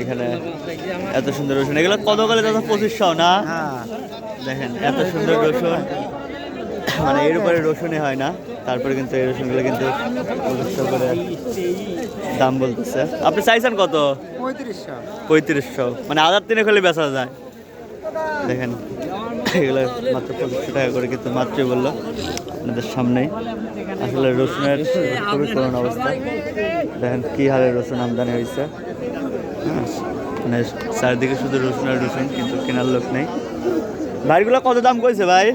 এখানে এত সুন্দর রসুন। এগুলো কত দাদা? পঁচিশশো না? দেখেন এত সুন্দর রসুন। মানে এর উপরে রসুনে হয় না তারপরে কিন্তু এই রসুনগুলো কিন্তু পঁচিশশো করে দাম বলতেছে। আপনি চাইছেন কত? পঁয়ত্রিশশো পঁয়ত্রিশশো মানে আধার তিনে হলে বেচা যায়। দেখেন এগুলো মাত্র পঁচিশশো টাকা করে কিন্তু মাত্রই বলল আপনাদের সামনেই। আসলে রসুনের খুবই করুণ অবস্থা। দেখেন কী হারে রসুন আমদানি হয়েছে। হ্যাঁ মানে চারিদিকে শুধু রসুন আর রসুন কিন্তু কেনার লোক নেই। বাড়িগুলো কত দাম কইছে ভাই?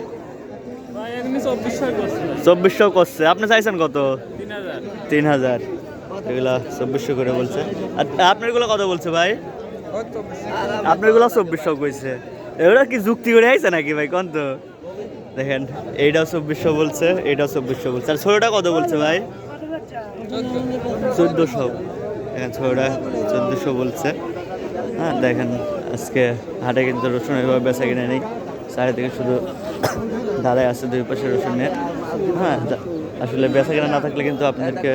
চব্বিশশো করছে। আপনি চাইছেন কত? তিন হাজার। এগুলা চব্বিশশো করে বলছে। আর আপনারগুলো কত বলছে ভাই? আপনারগুলো চব্বিশশো কইছে। এগুলো কি যুক্তি করে আইছে নাকি ভাই? কোন তো? দেখেন এইটাও চব্বিশশো বলছে এইটাও চব্বিশশো বলছে। আর ছোটোটা কত বলছে ভাই? চোদ্দোশো। দেখেন, ছোটোটা চোদ্দোশো বলছে। হ্যাঁ দেখেন, আজকে হাটে কিন্তু রসুন এভাবে বেচা কিনে নেই। চারিদিকে শুধু দাঁড়ায় আছে দুই পাশে রসুন। নিয়ে হ্যাঁ আসলে বেচা কেনা না থাকলে কিন্তু আপনাদেরকে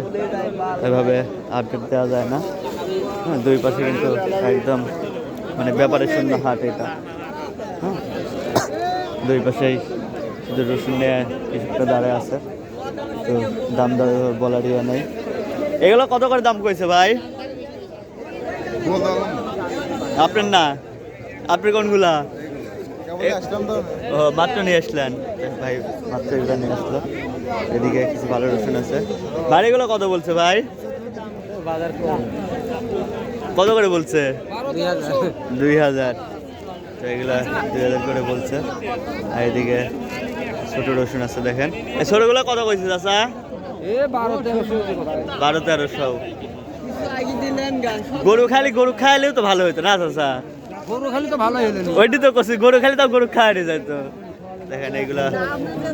এভাবে আপডেট দেওয়া যায় না। হ্যাঁ দুই পাশে কিন্তু একদম মানে ব্যাপারে শূন্য হাট এটা। দুই পাশেই শুধু রসুন নিয়ে কিছুটা দাঁড়ায় আছে। তো দাম দর বলার ইয়ে নেই। এগুলো কত করে দাম কইছে ভাই? আপনার না? আপনি কোনগুলা? ও মাত্র নিয়ে আসলেন। ভাই মাত্র এগুলো নিয়ে আসলো। এদিকে কিছু ভালো রসুন আছে। বাড়িগুলো কত বলছে ভাই? কত করে বলছে? দুই হাজার। তো এগুলা দুই হাজার করে বলছে। আর এদিকে ছোট রসুন আছে দেখেন। এই ছোটগুলো কত কইছে চাচা? বারো তেরোশো। গরু খালি গরু খাইলেও তো ভালো হতো না চাচা? গরু খালি তো হলেন ওইটি তো করছি গরু খালি তো গরু খাওয়ানি যায় তো দেখেন এগুলা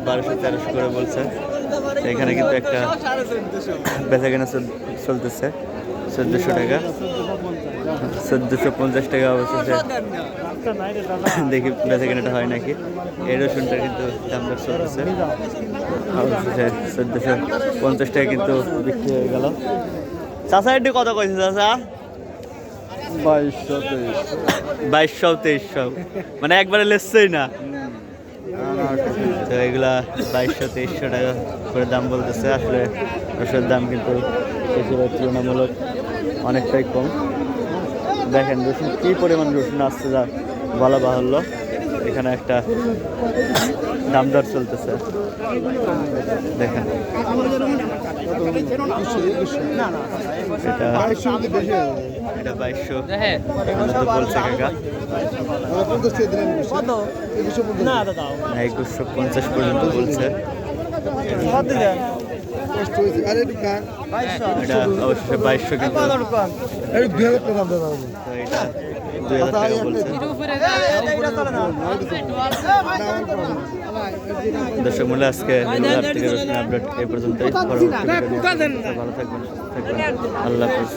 বারোশো তেরোশো করে বলছে। এখানে কিন্তু একটা বেচা কেনা চল- চলতেছে। চোদ্দোশো টাকা। চোদ্দোশো পঞ্চাশ টাকা অবশেষে। দেখি বেচা কেনাটা হয় নাকি। এই রসুনটা কিন্তু দাম দর চলতেছে। অবশেষে চোদ্দোশো পঞ্চাশ টাকা কিন্তু বিক্রি হয়ে গেল। চাষা এটি কত কইছে চাষা বাইশশো তেইশ বাইশশো তেইশশো। মানে একবারে লেসছেই না। তো এগুলা বাইশশো তেইশশো টাকা করে দাম বলতেছে। আসলে রসের দাম কিন্তু তুলনামূলক অনেকটাই কম। দেখেন রসুন কী পরিমাণ রসুন আসছে যা বলা বাহুল্য। এখানে একটা দাম দর চলতেছে। দেখেন। এটা এটা বাইশশো। বলছে কাকা। একুশশো পঞ্চাশ পর্যন্ত বলছে। দর্শক মূল্য আজকে আপডেট এই পর্যন্ত। ভালো থাকবেন থাকবেন। আল্লাহ হাফিজ।